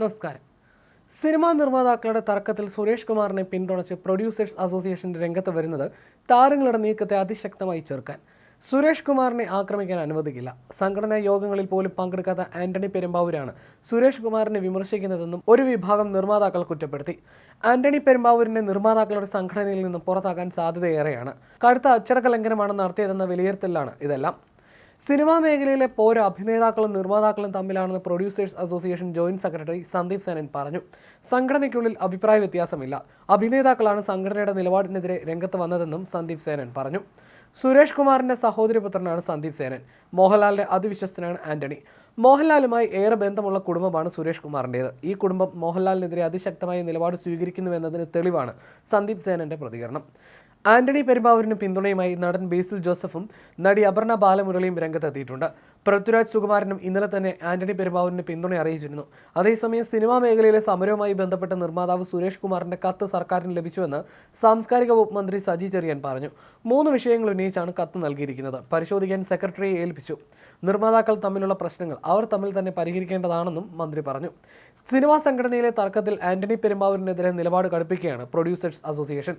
നമസ്കാരം. സിനിമാ നിർമ്മാതാക്കളുടെ തർക്കത്തിൽ സുരേഷ് കുമാറിനെ പിന്തുണച്ച് പ്രൊഡ്യൂസേഴ്സ് അസോസിയേഷന്റെ രംഗത്ത് വരുന്നത് താരങ്ങളുടെ നീക്കത്തെ അതിശക്തമായി ചെറുക്കാൻ. സുരേഷ് കുമാറിനെ ആക്രമിക്കാൻ അനുവദിക്കില്ല. സംഘടനാ യോഗങ്ങളിൽ പോലും പങ്കെടുക്കാത്ത ആന്റണി പെരുമ്പാവൂരാണ് സുരേഷ് കുമാറിനെ വിമർശിക്കുന്നതെന്നും ഒരു വിഭാഗം നിർമ്മാതാക്കൾ കുറ്റപ്പെടുത്തി. ആന്റണി പെരുമ്പാവൂരിനെ നിർമ്മാതാക്കളുടെ സംഘടനയിൽ നിന്ന് പുറത്താക്കാൻ സാധ്യതയേറെയാണ്. കടുത്ത അച്ചടക്ക ലംഘനമാണ് നടത്തിയതെന്ന വിലയിരുത്തലാണ് ഇതെല്ലാം. സിനിമാ മേഖലയിലെ പോരോ അഭിനേതാക്കളും നിർമ്മാതാക്കളും തമ്മിലാണെന്ന് producers association joint secretary Sandeep Senan പറഞ്ഞു. സംഘടനയ്ക്കുള്ളിൽ അഭിപ്രായ വ്യത്യാസമില്ല. അഭിനേതാക്കളാണ് സംഘടനയുടെ നിലപാടിനെതിരെ രംഗത്ത് വന്നതെന്നും സന്ദീപ് സേനൻ പറഞ്ഞു. സുരേഷ് കുമാറിന്റെ സഹോദരപുത്രനാണ് സന്ദീപ് സേനൻ. മോഹൻലാലിന്റെ അതിവിശ്വസ്തനാണ് ആന്റണി. മോഹൻലാലുമായി ഏറെ ബന്ധമുള്ള കുടുംബമാണ് സുരേഷ് കുമാറിന്റേത് ഈ കുടുംബം മോഹൻലാലിനെതിരെ അതിശക്തമായ നിലപാട് സ്വീകരിക്കുന്നുവെന്നതിന് തെളിവാണ് സന്ദീപ് സേനന്റെ പ്രതികരണം. ആന്റണി പെരുമ്പാവൂരിന് പിന്തുണയുമായി നടൻ ബേസിൽ ജോസഫും നടി അപർണ ബാലമുരളിയും രംഗത്തെത്തിയിട്ടുണ്ട്. പൃഥ്വിരാജ് സുകുമാരനും ഇന്നലെ തന്നെ ആന്റണി പെരുമ്പാവൂരിന് പിന്തുണ അറിയിച്ചിരുന്നു. അതേസമയം സിനിമാ മേഖലയിലെ സമരവുമായി ബന്ധപ്പെട്ട നിർമ്മാതാവ് സുരേഷ് കുമാറിന്റെ കത്ത് സർക്കാരിന് ലഭിച്ചുവെന്ന് സാംസ്കാരിക വകുപ്പ് മന്ത്രി സജി ചെറിയാൻ പറഞ്ഞു. മൂന്ന് വിഷയങ്ങൾ ഉന്നയിച്ചാണ് കത്ത് നൽകിയിരിക്കുന്നത്. പരിശോധിക്കാൻ സെക്രട്ടറിയെ ഏൽപ്പിച്ചു. നിർമ്മാതാക്കൾ തമ്മിലുള്ള പ്രശ്നങ്ങൾ അവർ തമ്മിൽ തന്നെ പരിഹരിക്കേണ്ടതാണെന്നും മന്ത്രി പറഞ്ഞു. സിനിമാ സംഘടനയിലെ തർക്കത്തിൽ ആന്റണി പെരുമ്പാവൂരിനെതിരെ നിലപാട് കടുപ്പിക്കുകയാണ് പ്രൊഡ്യൂസേഴ്സ് അസോസിയേഷൻ.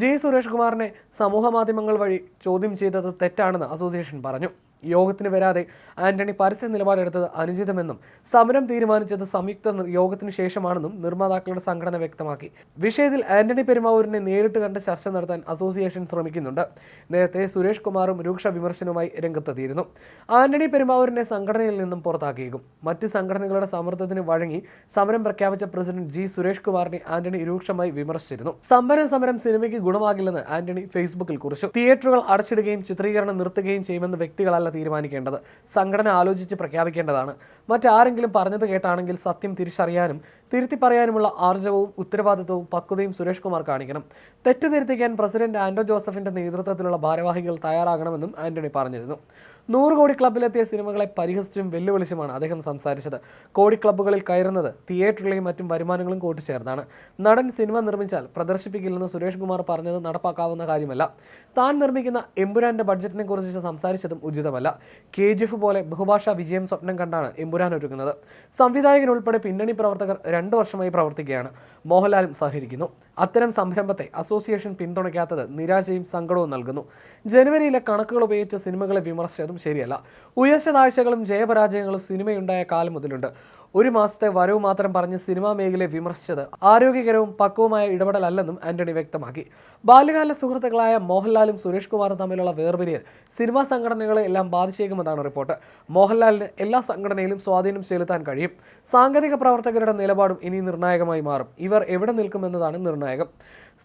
ജി സുരേഷ് കുമാറിനെ സമൂഹ മാധ്യമങ്ങൾ വഴി ചോദ്യം ചെയ്തത് തെറ്റാണെന്ന് അസോസിയേഷൻ പറഞ്ഞു. യോഗത്തിന് വരാതെ ആന്റണി പരസ്യ നിലപാടെടുത്തത് അനുചിതമെന്നും സമരം തീരുമാനിച്ചത് സംയുക്ത യോഗത്തിന് ശേഷമാണെന്നും നിർമ്മാതാക്കളുടെ സംഘടന വ്യക്തമാക്കി. വിഷയത്തിൽ ആന്റണി പെരുമാവൂരിനെ നേരിട്ട് കണ്ട് ചർച്ച നടത്താൻ അസോസിയേഷൻ ശ്രമിക്കുന്നുണ്ട്. നേരത്തെ സുരേഷ് കുമാറും രൂക്ഷ വിമർശനവുമായി രംഗത്തെത്തിയിരുന്നു. ആന്റണി പെരുമാവൂരിനെ സംഘടനയിൽ നിന്നും പുറത്താക്കിയേക്കും. മറ്റ് സംഘടനകളുടെ സമ്മർദ്ദത്തിന് വഴങ്ങി സമരം പ്രഖ്യാപിച്ച പ്രസിഡന്റ് ജി സുരേഷ് കുമാറിനെ ആന്റണി രൂക്ഷമായി വിമർശിച്ചിരുന്നു. സമരം സമരം സിനിമയ്ക്ക് ഗുണമാകില്ലെന്ന് ആന്റണി ഫേസ്ബുക്കിൽ കുറിച്ചു. തിയേറ്ററുകൾ അടച്ചിടുകയും ചിത്രീകരണം നിർത്തുകയും ചെയ്യുമെന്ന് വ്യക്തികളല്ല തീരുമാനിക്കേണ്ടത്. സംഘടന ആലോചിച്ച് പ്രഖ്യാപിക്കേണ്ടതാണ്. മറ്റാരെങ്കിലും പറഞ്ഞത് കേട്ടാണെങ്കിൽ സത്യം തിരിച്ചറിയാനും തിരുത്തി പറയാനുമുള്ള ആർജവവും ഉത്തരവാദിത്വവും പക്വതയും സുരേഷ് കുമാർ കാണിക്കണം. തെറ്റ് തിരുത്തിക്കാൻ പ്രസിഡന്റ് ആന്റോ ജോസഫിന്റെ നേതൃത്വത്തിലുള്ള ഭാരവാഹികൾ തയ്യാറാകണമെന്നും ആന്റണി പറഞ്ഞിരുന്നു. നൂറ് കോടി ക്ലബ്ബിലെത്തിയ സിനിമകളെ പരിഹസിച്ചും വെല്ലുവിളിച്ചുമാണ് അദ്ദേഹം സംസാരിച്ചത്. കോടി ക്ലബ്ബുകളിൽ കയറുന്നത് തിയേറ്ററുകളെയും മറ്റും വരുമാനങ്ങളും കൂട്ടിച്ചേർന്നാണ്. നടൻ സിനിമ നിർമ്മിച്ചാൽ പ്രദർശിപ്പിക്കില്ലെന്ന് സുരേഷ് കുമാർ പറഞ്ഞത് നടപ്പാക്കാവുന്ന കാര്യമല്ല. താൻ നിർമ്മിക്കുന്ന എമ്പുരാന്റെ ബഡ്ജറ്റിനെ കുറിച്ച് സംസാരിച്ചതും ഉചിതമല്ല. കെ ജി എഫ് പോലെ ബഹുഭാഷാ വിജയം സ്വപ്നം കണ്ടാണ് എമ്പുരാൻ ഒരുങ്ങുന്നത്. സംവിധായകൻ ഉൾപ്പെടെ പിന്നണി പ്രവർത്തകർ രണ്ടു വർഷമായി പ്രവർത്തിക്കുകയാണ്. മോഹൻലാലും സഹകരിക്കുന്നു. അത്തരം സംരംഭത്തെ അസോസിയേഷൻ പിന്തുണയ്ക്കാത്തത് നിരാശയും സങ്കടവും നൽകുന്നു. ജനുവരിയിലെ കണക്കുകൾ ഉപയോഗിച്ച് സിനിമകളെ വിമർശിച്ചതും ശരിയല്ല. ഉയർച്ച താഴ്ചകളും ജയപരാജയങ്ങളും സിനിമയുണ്ടായ കാലം മുതലുണ്ട്. ഒരു മാസത്തെ വരവ് മാത്രം പറഞ്ഞ് സിനിമാ മേഖലയെ വിമർശിച്ചത് ആരോഗ്യകരവും പക്വവുമായ ഇടപെടലല്ലെന്നും ആന്റണി വ്യക്തമാക്കി. ബാല്യകാല സുഹൃത്തുക്കളായ മോഹൻലാലും സുരേഷ് കുമാറും തമ്മിലുള്ള വേർപിരിയൽ സിനിമാ സംഘടനകളെ എല്ലാം ബാധിച്ചേക്കുമെന്നാണ് റിപ്പോർട്ട്. മോഹൻലാലിന് എല്ലാ സംഘടനയിലും സ്വാധീനം ചെലുത്താൻ കഴിയും. സാങ്കേതിക പ്രവർത്തകരുടെ നിലപാടും ഇനി നിർണായകമായി മാറും. ഇവർ എവിടെ നിൽക്കുമെന്നതാണ് നിർണായകം.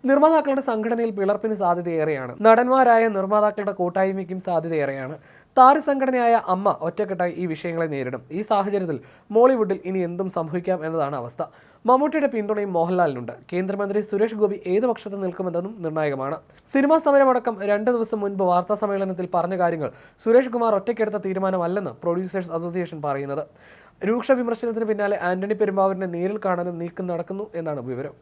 നിർമ്മാതാക്കളുടെ സംഘടനയിൽ പിളർപ്പിന് സാധ്യതയേറെയാണ്. നടന്മാരായ നിർമ്മാതാക്കളുടെ കൂട്ടായ്മയ്ക്കും സാധ്യതയേറെയാണ്. താരസംഘടനയായ അമ്മ ഒറ്റക്കെട്ടായി ഈ വിഷയങ്ങളെ നേരിടും. ഈ സാഹചര്യത്തിൽ മോളിവുഡിൽ ഇനി എന്തും സംഭവിക്കാം എന്നതാണ് അവസ്ഥ. മമ്മൂട്ടിയുടെ പിന്തുണയും മോഹൻലാലിനുണ്ട്. കേന്ദ്രമന്ത്രി സുരേഷ് ഗോപി ഏത് പക്ഷത്ത് നിൽക്കുമെന്നതും നിർണായകമാണ്. സിനിമാ സമരമടക്കം രണ്ട് ദിവസം മുൻപ് വാർത്താ സമ്മേളനത്തിൽ പറഞ്ഞ കാര്യങ്ങൾ സുരേഷ് കുമാർ ഒറ്റയ്ക്കെടുത്ത തീരുമാനമല്ലെന്ന് പ്രൊഡ്യൂസേഴ്സ് അസോസിയേഷൻ പറയുന്നത്. രൂക്ഷ വിമർശനത്തിന് പിന്നാലെ ആന്റണി പെരുമ്പാവൂരിനെ നേരിൽ കാണാനും നീക്കം നടക്കുന്നു എന്നാണ് വിവരം.